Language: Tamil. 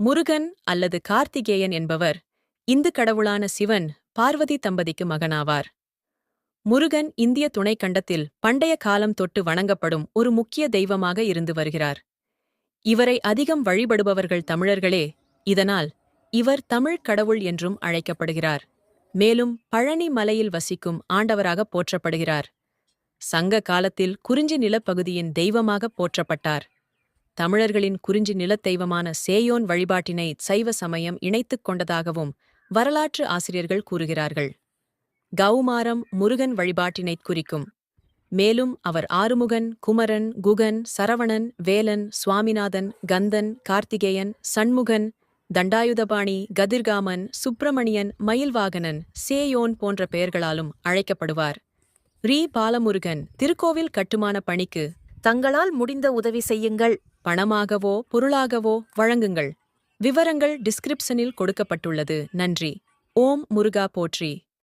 முருகன் அல்லது கார்த்திகேயன் என்பவர் இந்து கடவுளான சிவன் பார்வதி தம்பதிக்கு மகனாவார். முருகன் இந்திய துணைக்கண்டத்தில் பண்டைய காலம் தொட்டு வணங்கப்படும் ஒரு முக்கிய தெய்வமாக இருந்து வருகிறார். இவரை அதிகம் வழிபடுபவர்கள் தமிழர்களே இதனால் இவர் தமிழ் கடவுள் என்றும் அழைக்கப்படுகிறார். மேலும் பழனி மலையில் வசிக்கும் ஆண்டவராக போற்றப்படுகிறார். சங்க காலத்தில் குறிஞ்சி நிலப்பகுதியின் தெய்வமாக போற்றப்பட்டார். தமிழர்களின் குறிஞ்சி நிலத்தெய்வமான சேயோன் வழிபாட்டினை சைவ சமயம் இணைத்துக் கொண்டதாகவும் வரலாற்று ஆசிரியர்கள் கூறுகிறார்கள். கௌமாரம் முருகன் வழிபாட்டினைக் குறிக்கும். மேலும் அவர் ஆறுமுகன் குமரன் குகன் சரவணன் வேலன் சுவாமிநாதன் கந்தன் கார்த்திகேயன் சண்முகன் தண்டாயுதபாணி கதிர்காமன் சுப்பிரமணியன் மயில்வாகனன் சேயோன் போன்ற பெயர்களாலும் அழைக்கப்படுவார். ரீ பாலமுருகன் திருக்கோவில் கட்டுமான பணிக்கு தங்களால் முடிந்த உதவி செய்யுங்கள். பணமாகவோ பொருளாகவோ வழங்குங்கள். விவரங்கள் டிஸ்கிரிப்ஷனில் கொடுக்கப்பட்டுள்ளது. நன்றி. ஓம் முருகா போற்றி.